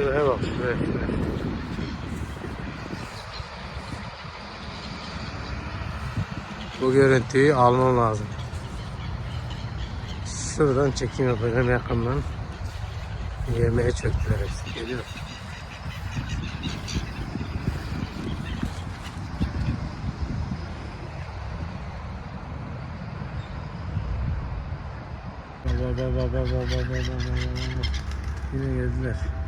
Şuraya bak şuraya. şuraya. Bu görüntüyü almam lazım. Şuradan çekim yapacağım yakından. Yemeğe çöktüler hepsi. Geliyor. Baba baba baba baba baba baba. Yine geldiler.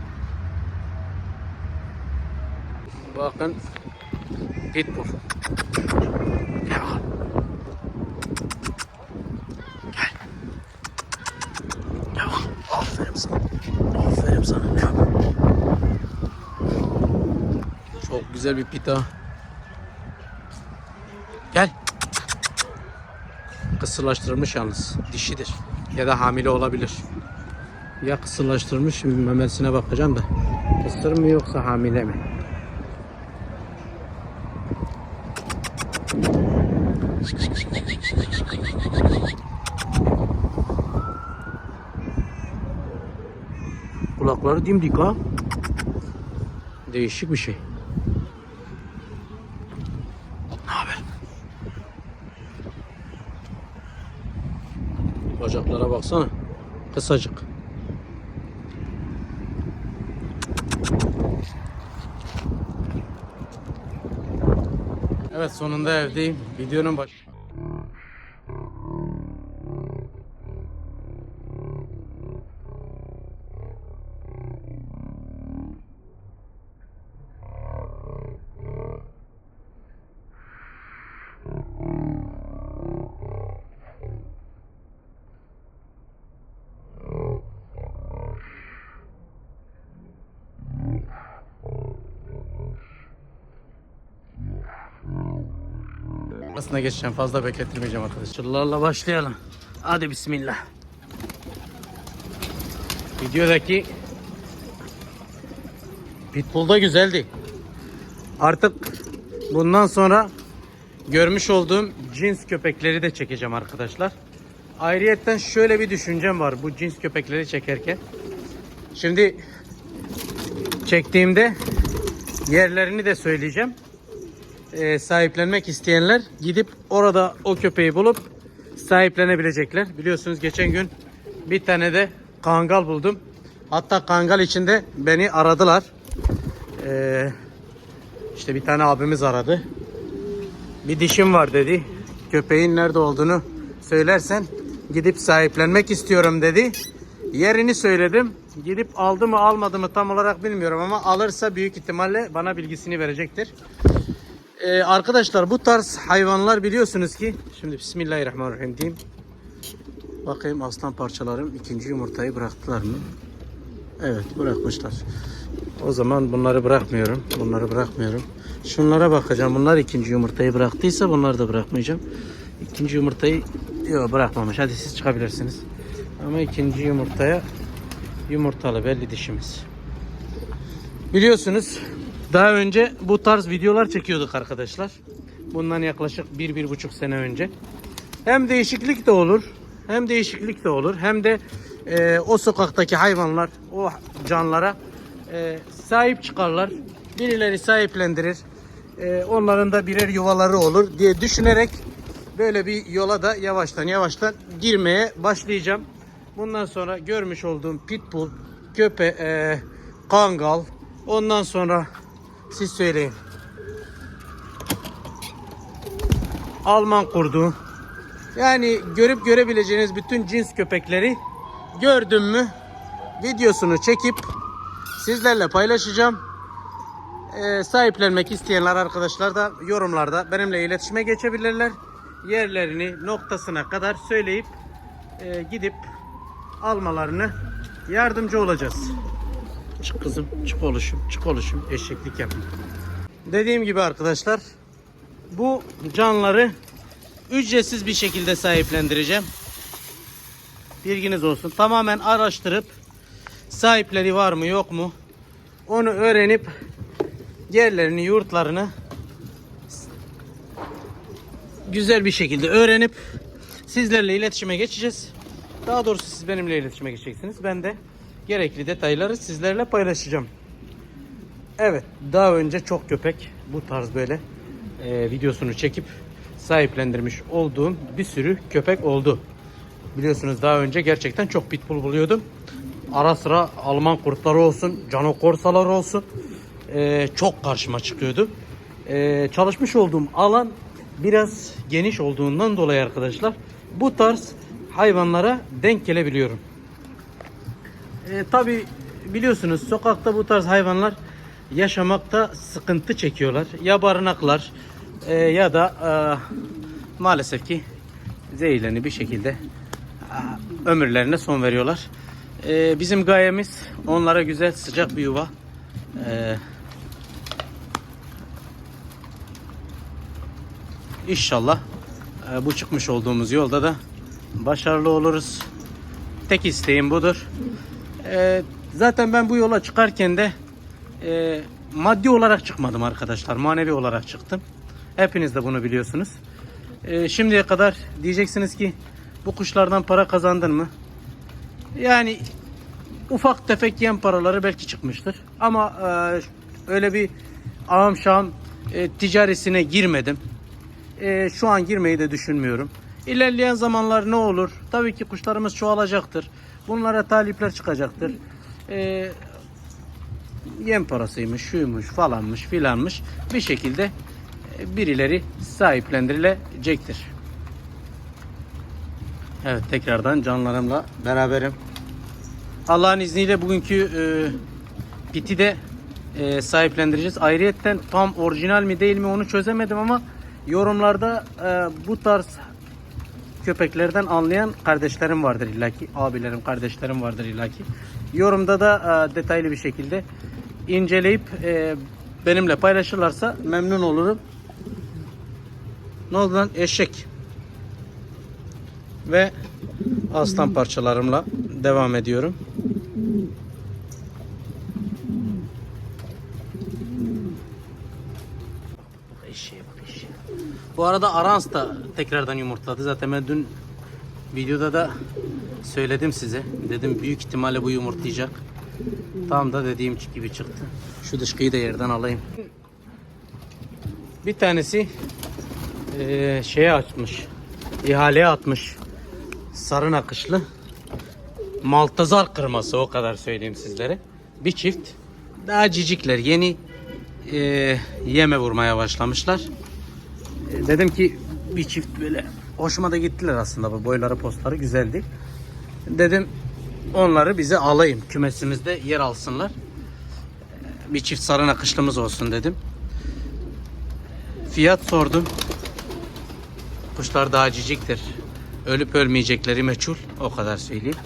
Bakın Pitbull. Gel. Gel. Gel bakalım. Aferin sana. Aferin. Çok güzel bir pita. Gel. Kısırlaştırılmış yalnız. Dişidir. Ya da hamile olabilir. Ya kısırlaştırılmış memesine bakacağım da. Kısır mı yoksa hamile mi? Kulakları dimdik ha. Değişik bir şey. Ne haber? Bacaklara baksana. Kısacık. Evet sonunda evdeyim. Videonun baş... Aslında geçeceğim fazla beklettirmeyeceğim arkadaşlar. Çıllarla başlayalım. Hadi bismillah. Videodaki Pitbull da güzeldi. Artık bundan sonra görmüş olduğum cins köpekleri de çekeceğim arkadaşlar. Ayrıyetten şöyle bir düşüncem var bu cins köpekleri çekerken. Şimdi çektiğimde yerlerini de söyleyeceğim e, sahiplenmek isteyenler gidip orada o köpeği bulup sahiplenebilecekler. Biliyorsunuz geçen gün bir tane de kangal buldum. Hatta kangal içinde beni aradılar. E, işte bir tane abimiz aradı. Bir dişim var dedi. Köpeğin nerede olduğunu söylersen gidip sahiplenmek istiyorum dedi. Yerini söyledim. Gidip aldı mı almadı mı tam olarak bilmiyorum ama alırsa büyük ihtimalle bana bilgisini verecektir. Ee, arkadaşlar bu tarz hayvanlar biliyorsunuz ki şimdi Bismillahirrahmanirrahim diyeyim. Bakayım aslan parçalarım ikinci yumurtayı bıraktılar mı? Evet bırakmışlar. O zaman bunları bırakmıyorum. Bunları bırakmıyorum. Şunlara bakacağım. Bunlar ikinci yumurtayı bıraktıysa bunları da bırakmayacağım. İkinci yumurtayı yok bırakmamış. Hadi siz çıkabilirsiniz. Ama ikinci yumurtaya yumurtalı belli dişimiz. Biliyorsunuz daha önce bu tarz videolar çekiyorduk arkadaşlar. Bundan yaklaşık bir, bir buçuk sene önce. Hem değişiklik de olur. Hem değişiklik de olur. Hem de e, o sokaktaki hayvanlar, o canlara e, sahip çıkarlar. Birileri sahiplendirir. E, onların da birer yuvaları olur diye düşünerek böyle bir yola da yavaştan yavaştan girmeye başlayacağım. Bundan sonra görmüş olduğum pitbull, köpe, e, kangal, ondan sonra siz söyleyin. Alman kurdu. Yani görüp görebileceğiniz bütün cins köpekleri gördüm mü videosunu çekip sizlerle paylaşacağım. Ee, sahiplenmek isteyenler arkadaşlar da yorumlarda benimle iletişime geçebilirler. Yerlerini noktasına kadar söyleyip e, gidip almalarını yardımcı olacağız. Çık kızım, çık oluşum, çık oluşum. Eşeklik yapma. Dediğim gibi arkadaşlar, bu canları ücretsiz bir şekilde sahiplendireceğim. Bilginiz olsun. Tamamen araştırıp sahipleri var mı yok mu onu öğrenip yerlerini, yurtlarını güzel bir şekilde öğrenip sizlerle iletişime geçeceğiz. Daha doğrusu siz benimle iletişime geçeceksiniz. Ben de gerekli detayları sizlerle paylaşacağım. Evet, daha önce çok köpek bu tarz böyle e, videosunu çekip sahiplendirmiş olduğum bir sürü köpek oldu. Biliyorsunuz daha önce gerçekten çok pitbull buluyordum. Ara sıra Alman kurtları olsun, cano korsalar olsun e, çok karşıma çıkıyordu. E, çalışmış olduğum alan biraz geniş olduğundan dolayı arkadaşlar bu tarz hayvanlara denk gelebiliyorum. E, Tabi biliyorsunuz sokakta bu tarz hayvanlar yaşamakta sıkıntı çekiyorlar. Ya barınaklar e, ya da e, maalesef ki zehirlerini bir şekilde e, ömürlerine son veriyorlar. E, bizim gayemiz onlara güzel sıcak bir yuva. E, İnşallah e, bu çıkmış olduğumuz yolda da başarılı oluruz. Tek isteğim budur. E, zaten ben bu yola çıkarken de e, maddi olarak çıkmadım arkadaşlar. Manevi olarak çıktım. Hepiniz de bunu biliyorsunuz. E, şimdiye kadar diyeceksiniz ki bu kuşlardan para kazandın mı? Yani ufak tefek yem paraları belki çıkmıştır. Ama e, öyle bir ağam şam e, ticaresine girmedim. E, şu an girmeyi de düşünmüyorum. İlerleyen zamanlar ne olur? Tabii ki kuşlarımız çoğalacaktır. Bunlara talipler çıkacaktır. E, yem parasıymış, şuymuş, falanmış, filanmış. Bir şekilde e, birileri sahiplendirilecektir. Evet tekrardan canlarımla beraberim. Allah'ın izniyle bugünkü e, piti de e, sahiplendireceğiz. Ayrıyetten tam orijinal mi değil mi onu çözemedim ama yorumlarda e, bu tarz köpeklerden anlayan kardeşlerim vardır illaki. Abilerim, kardeşlerim vardır illaki. Yorumda da e, detaylı bir şekilde inceleyip e, benimle paylaşırlarsa memnun olurum. Ne oldu lan? Eşek. Ve aslan parçalarımla devam ediyorum. Bak eşeğe bak eşeğe. Bu arada Arans da tekrardan yumurtladı. Zaten ben dün videoda da söyledim size. Dedim büyük ihtimalle bu yumurtlayacak. Tam da dediğim gibi çıktı. Şu dışkıyı da yerden alayım. Bir tanesi eee şeye açmış. ihaleye atmış. Sarı nakışlı. Maltazar kırması o kadar söyleyeyim sizlere. Bir çift. Daha cicikler. Yeni eee, yeme vurmaya başlamışlar. Dedim ki bir çift böyle hoşuma da gittiler aslında bu boyları postları güzeldi. Dedim onları bize alayım kümesimizde yer alsınlar. Bir çift sarı nakışlımız olsun dedim. Fiyat sordum. Kuşlar daha ciciktir. Ölüp ölmeyecekleri meçhul. O kadar söyleyeyim.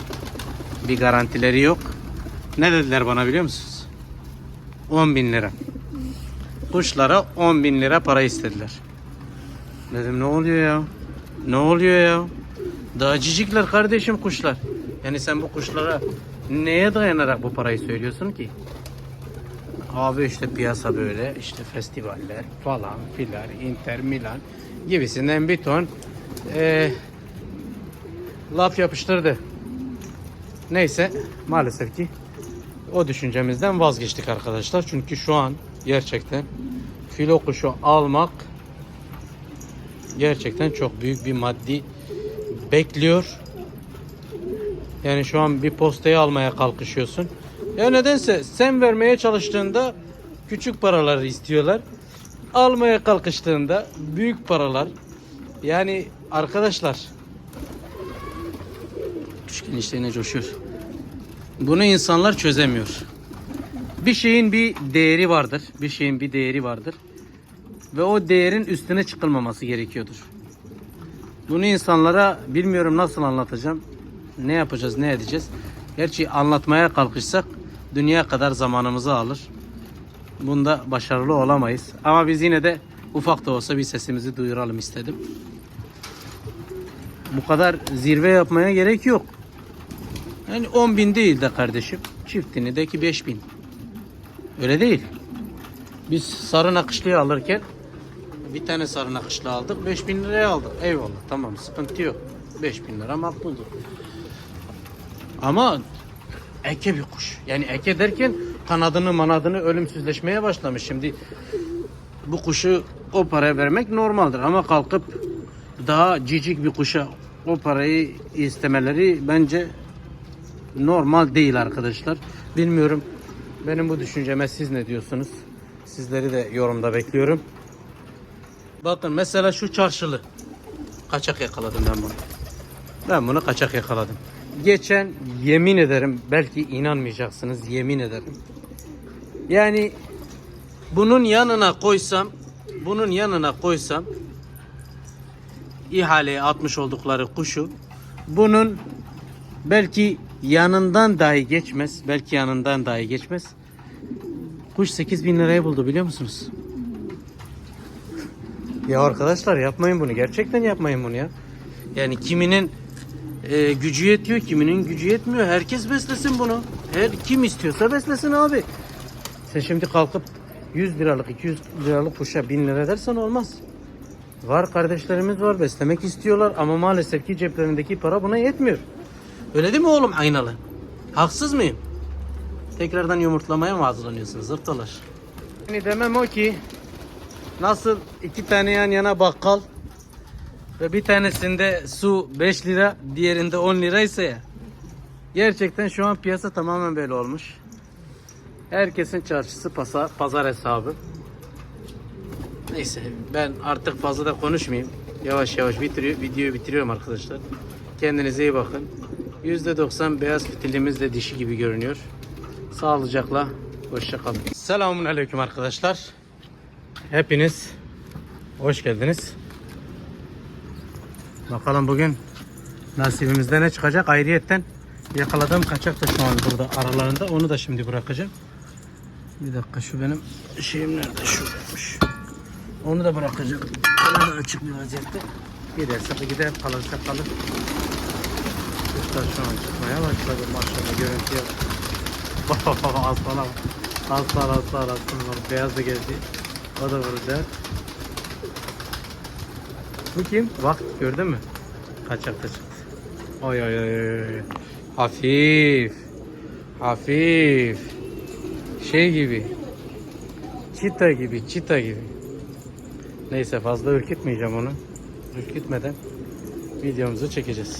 Bir garantileri yok. Ne dediler bana biliyor musunuz? 10 bin lira. Kuşlara 10 bin lira para istediler. Dedim ne oluyor ya? Ne oluyor ya? Daha kardeşim kuşlar. Yani sen bu kuşlara neye dayanarak bu parayı söylüyorsun ki? Abi işte piyasa böyle, işte festivaller falan filan, Inter, Milan gibisinden bir ton eee, laf yapıştırdı. Neyse maalesef ki o düşüncemizden vazgeçtik arkadaşlar. Çünkü şu an gerçekten filo kuşu almak gerçekten çok büyük bir maddi bekliyor. Yani şu an bir postayı almaya kalkışıyorsun. Ya nedense sen vermeye çalıştığında küçük paraları istiyorlar. Almaya kalkıştığında büyük paralar. Yani arkadaşlar Küçük enişteyle coşuyor. Bunu insanlar çözemiyor. Bir şeyin bir değeri vardır. Bir şeyin bir değeri vardır. Ve o değerin üstüne çıkılmaması gerekiyordur. Bunu insanlara bilmiyorum nasıl anlatacağım. Ne yapacağız, ne edeceğiz. Gerçi anlatmaya kalkışsak dünya kadar zamanımızı alır. Bunda başarılı olamayız. Ama biz yine de ufak da olsa bir sesimizi duyuralım istedim. Bu kadar zirve yapmaya gerek yok. Yani 10 bin değil de kardeşim. Çiftini de ki 5 bin. Öyle değil. Biz sarı nakışlıyı alırken bir tane sarı nakışlı aldık. 5 bin liraya aldık. Eyvallah tamam sıkıntı yok. 5 bin lira makbuldür. Ama eke bir kuş. Yani eke derken kanadını manadını ölümsüzleşmeye başlamış. Şimdi bu kuşu o paraya vermek normaldir ama kalkıp daha cicik bir kuşa o parayı istemeleri bence normal değil arkadaşlar. Bilmiyorum. Benim bu düşünceme siz ne diyorsunuz? Sizleri de yorumda bekliyorum. Bakın mesela şu çarşılı. Kaçak yakaladım ben bunu. Ben bunu kaçak yakaladım. Geçen yemin ederim belki inanmayacaksınız yemin ederim. Yani bunun yanına koysam bunun yanına koysam ihaleye atmış oldukları kuşu bunun belki yanından dahi geçmez. Belki yanından dahi geçmez. Kuş 8000 liraya buldu biliyor musunuz? Ya arkadaşlar yapmayın bunu. Gerçekten yapmayın bunu ya. Yani kiminin e, gücü yetiyor, kiminin gücü yetmiyor. Herkes beslesin bunu. Her kim istiyorsa beslesin abi. Sen şimdi kalkıp 100 liralık, 200 liralık kuşa 1000 lira dersen olmaz. Var kardeşlerimiz var beslemek istiyorlar ama maalesef ki ceplerindeki para buna yetmiyor. Öyle değil mi oğlum aynalı? Haksız mıyım? Tekrardan yumurtlamaya mı hazırlanıyorsunuz zırtalar? Yani demem o ki nasıl iki tane yan yana bakkal ve bir tanesinde su 5 lira diğerinde 10 lira ise ya gerçekten şu an piyasa tamamen böyle olmuş. Herkesin çarşısı pazar, pazar hesabı. Neyse ben artık fazla da konuşmayayım. Yavaş yavaş bitiriyor, videoyu bitiriyorum arkadaşlar. Kendinize iyi bakın. %90 beyaz fitilimiz de dişi gibi görünüyor. Sağlıcakla hoşça kalın. Selamun aleyküm arkadaşlar. Hepiniz hoş geldiniz. Bakalım bugün nasibimizde ne çıkacak? Ayrıyetten yakaladığım kaçak da şu an burada aralarında. Onu da şimdi bırakacağım. Bir dakika şu benim şeyim nerede? Şuraymış. Onu da bırakacağım. Onu da açık bir vaziyette. Giderse gider, kalırsa kalır. Kuşlar şu an çıkmaya başladı. Maşallah görüntüye bak. aslan al. Aslan aslan aslan var. Beyaz da geldi. O da burada. Bu kim? Bak gördün mü? Kaçakta çıktı. Oy oy oy. Hafif. Hafif. Şey gibi. Çita gibi, çita gibi. Neyse fazla ürkütmeyeceğim onu. Ürkütmeden videomuzu çekeceğiz.